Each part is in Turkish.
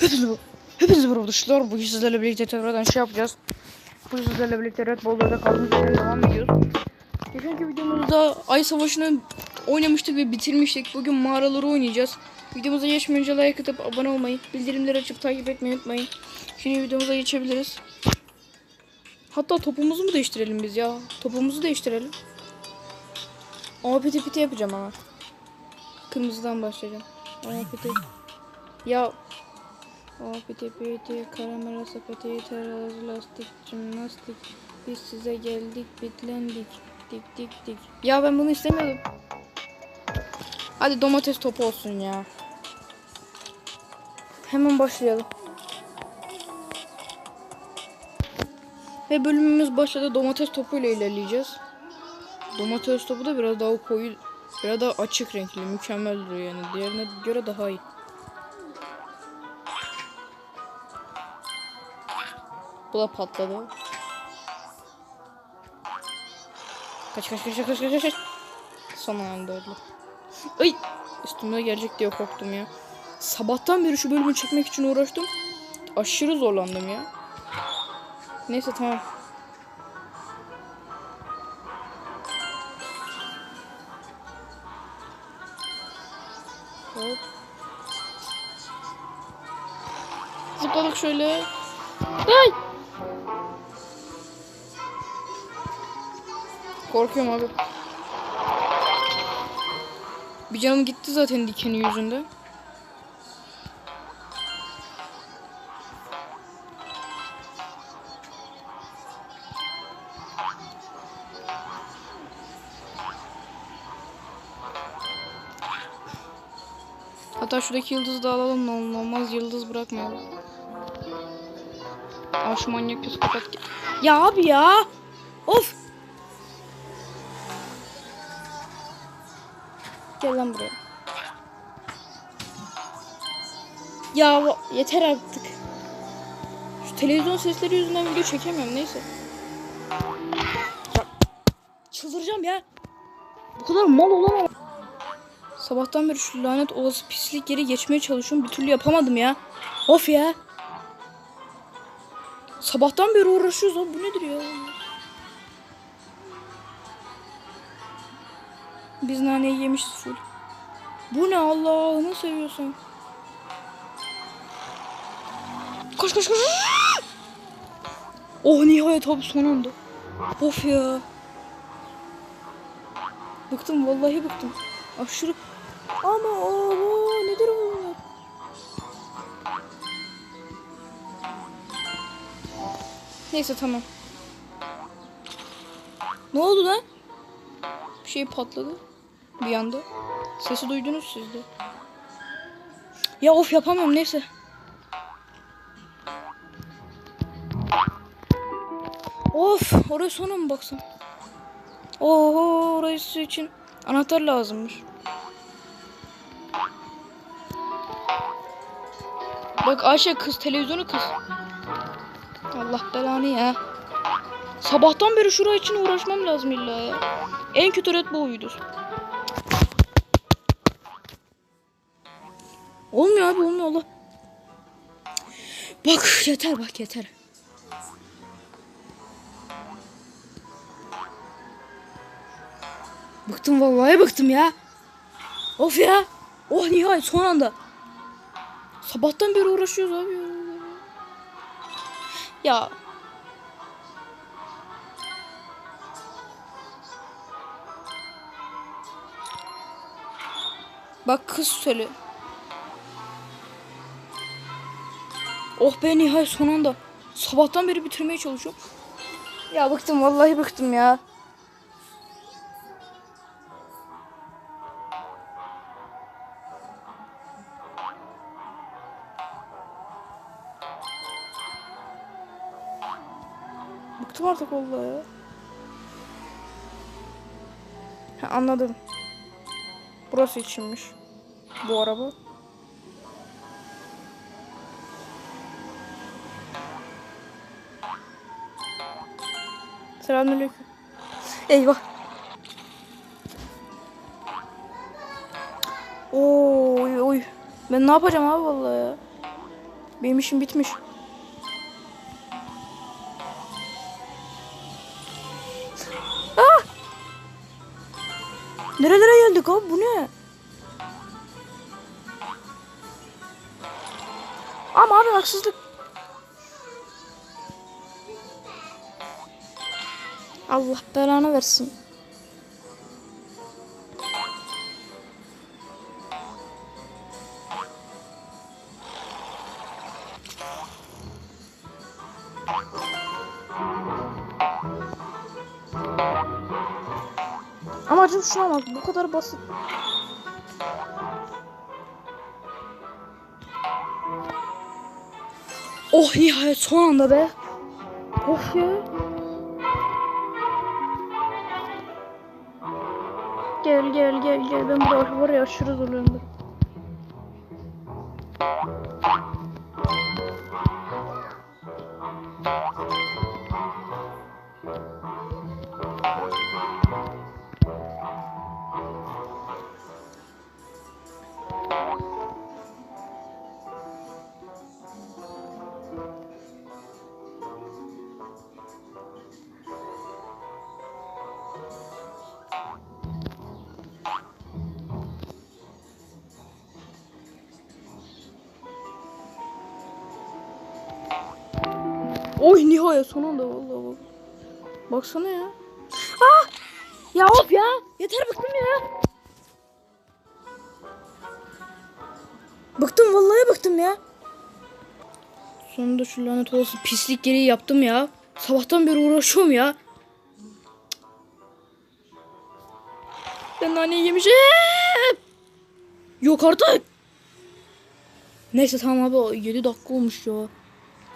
Hepinize Hepinize merhaba arkadaşlar. Bugün sizlerle birlikte tekrardan şey yapacağız. Bugün sizlerle birlikte Red Bull'larda kaldığımız yerden devam ediyoruz. Geçenki videomuzda Ay Savaşı'nı oynamıştık ve bitirmiştik. Bugün mağaraları oynayacağız. Videomuza geçmeden önce like atıp abone olmayı, bildirimleri açıp takip etmeyi unutmayın. Şimdi videomuza geçebiliriz. Hatta topumuzu mu değiştirelim biz ya? Topumuzu değiştirelim. Ama piti piti yapacağım ama. Kırmızıdan başlayacağım. Ama piti. Ya o piti karamela sepeti, terazi, lastik, jimnastik. Biz size geldik, bitlendik. Dik dik dik. Ya ben bunu istemiyordum. Hadi domates topu olsun ya. Hemen başlayalım. Ve bölümümüz başladı. Domates topuyla ilerleyeceğiz. Domates topu da biraz daha koyu, biraz daha açık renkli. Mükemmel duruyor yani. Diğerine göre daha iyi. Bu da patladı. Kaç kaç kaç kaç kaç kaç. Son anda öldü. Ay! Üstüme gelecek diye korktum ya. Sabahtan beri şu bölümü çekmek için uğraştım. Aşırı zorlandım ya. Neyse tamam. Hop. Zıpladık şöyle. Ay! Korkuyorum abi. Bir canım gitti zaten dikeni yüzünde. Hatta şuradaki yıldızı da alalım ne olmaz yıldız bırakmayalım. Aa şu manyak psikopat. Ya abi ya. Of. Gel lan buraya. Ya yeter artık. Şu televizyon sesleri yüzünden video çekemiyorum neyse. Ya, çıldıracağım ya. Bu kadar mal olamam. Sabahtan beri şu lanet olası pislik yeri geçmeye çalışıyorum. Bir türlü yapamadım ya. Of ya. Sabahtan beri uğraşıyoruz abi. Bu nedir ya? Biz naneyi yemişiz full. Bu ne Allah'ını seviyorsun. Koş koş koş. Oh nihayet abi son anda. Of ya. Bıktım vallahi bıktım. Aşırı. Ama o nedir bu? Neyse tamam. Ne oldu lan? Bir şey patladı. Bir anda. Sesi duydunuz siz de. Ya of yapamıyorum neyse. Of oraya sonra mı baksam? Oho orası için anahtar lazımmış. Bak Ayşe kız televizyonu kız. Allah belanı ya. Sabahtan beri şura için uğraşmam lazım illa ya. En kötü red bu uyudur. Olmuyor abi olmuyor Allah. Bak yeter bak yeter. Bıktım vallahi bıktım ya. Of ya. Oh nihayet son anda. Sabahtan beri uğraşıyoruz abi ya. Bak kız söyle. Oh be nihayet son. Sabahtan beri bitirmeye çalışıyorum. Ya bıktım vallahi bıktım ya. Bıktım artık vallahi. Ha, anladım. Burası içinmiş. Bu araba. Selamünaleyküm. Eyvah. Oy oy. Ben ne yapacağım abi vallahi ya. Benim işim bitmiş. Ah! Nerelere geldik abi bu ne? Ama abi haksızlık. Allah belanı versin. Amacım şuna bak bu kadar basit. Oh nihayet son anda be. Of ya. Gel gel gel gel ben burada var ya aşırı zorlandım. Oy nihayet sonunda vallahi bak. Baksana ya. Ah! Ya of ya. Yeter bıktım ya. Bıktım vallahi bıktım ya. Sonunda şu lanet olası pislik gereği yaptım ya. Sabahtan beri uğraşıyorum ya. Ben naneyi yemişim. Yok artık. Neyse tamam abi 7 dakika olmuş ya.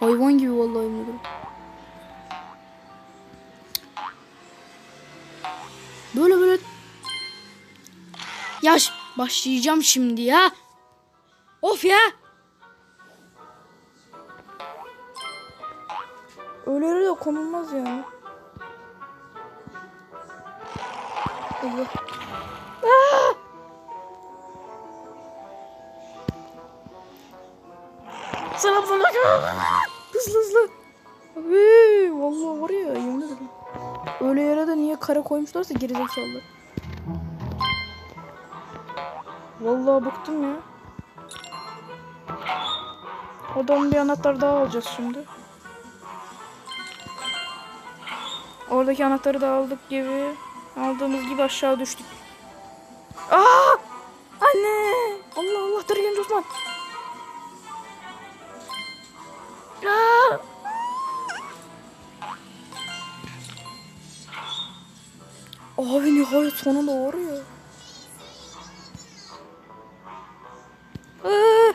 Hayvan gibi vallahi ederim. Böyle böyle. Yaş başlayacağım şimdi ya. Of ya. Öyle de konulmaz yani. Allah. Aa! Selam sana. Hızlı. Abi vallahi var ya yemin ederim. Öyle yere de niye kare koymuşlarsa gerizekalılar. Vallahi bıktım ya. Odanın bir anahtar daha alacağız şimdi. Oradaki anahtarı da aldık gibi. Aldığımız gibi aşağı düştük. Aa! Abi nihayet sonunda var ya. Aa!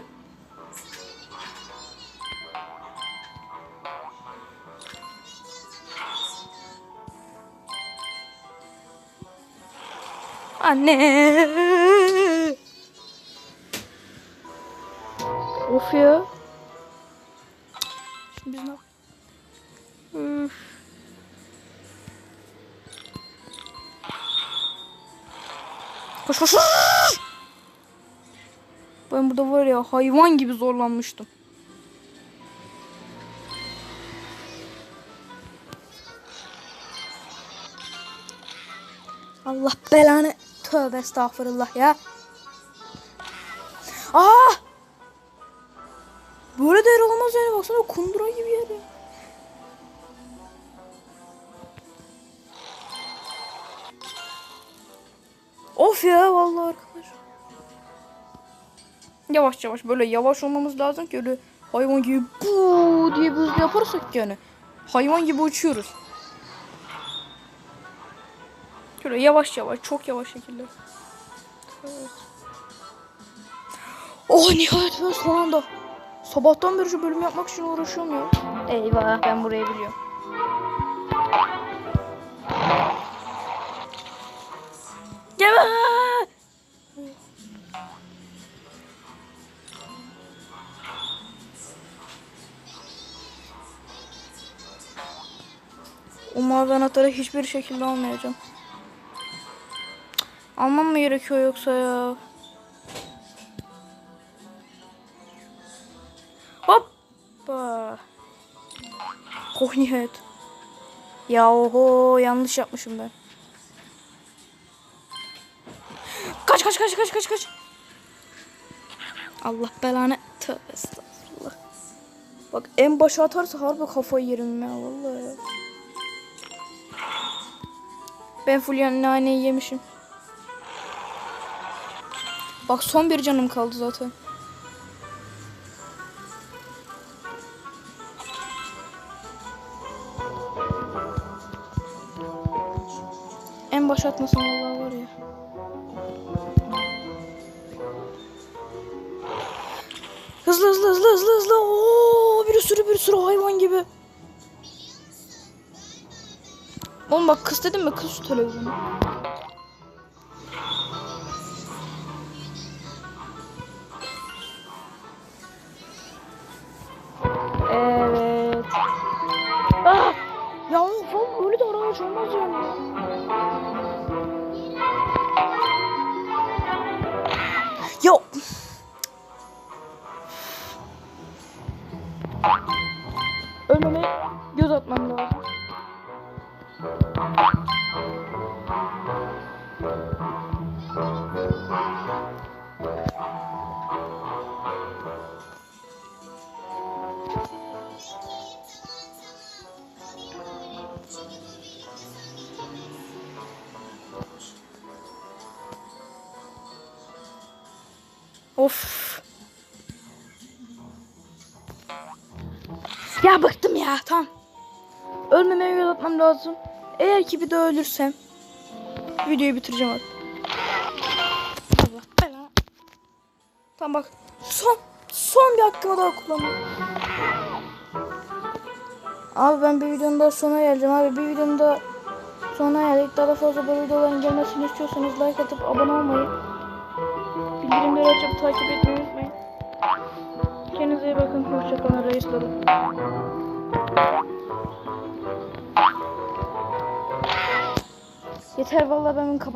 Anne. Of ya. Şimdi biz ne Üf. Koş koş koş. Ben burada var ya hayvan gibi zorlanmıştım. Allah belanı. Tövbe estağfurullah ya. Aa! Böyle de yer olmaz yani baksana kundura gibi yer. Of ya vallahi arkadaş. Yavaş yavaş böyle yavaş olmamız lazım ki öyle hayvan gibi bu diye bir hızlı yaparsak yani. Hayvan gibi uçuyoruz. Şöyle yavaş yavaş çok yavaş şekilde. Evet. Oh nihayet ben son anda. Sabahtan beri şu bölümü yapmak için uğraşıyorum ya. Eyvah ben burayı biliyorum. O mavi anahtarı hiçbir şekilde almayacağım. Almam mı gerekiyor yoksa ya? Hop. Hoppa. Oh nihayet. Ya oho yanlış yapmışım ben. Kaç kaç kaç kaç kaç kaç. Allah belanı. Tövbe estağfurullah. Bak en başa atarsa harbi kafayı yerim ya vallahi. Ben full yani naneyi yemişim. Bak son bir canım kaldı zaten. En başa atmasın vallahi Hızlı hızlı hızlı hızlı hızlı. Oo, bir sürü bir sürü hayvan gibi. Oğlum bak kız dedim mi kız televizyonu. Ölmeme göz atmam lazım. Of. Ya bıktım ya. Tamam. Ölmemeye göz atmam lazım. Eğer ki bir de ölürsem videoyu bitireceğim artık. Allah. Tamam bak. Son son bir hakkımı daha kullanıyorum. Abi ben bir videonun daha sonuna geleceğim abi. Bir videonun da sonuna geldik. Daha da fazla böyle videoların gelmesini istiyorsanız like atıp abone olmayı, bildirimleri açıp takip etmeyi unutmayın. Kendinize iyi bakın. Hoşçakalın reislerim. Yeter vallahi ben kapatıyorum.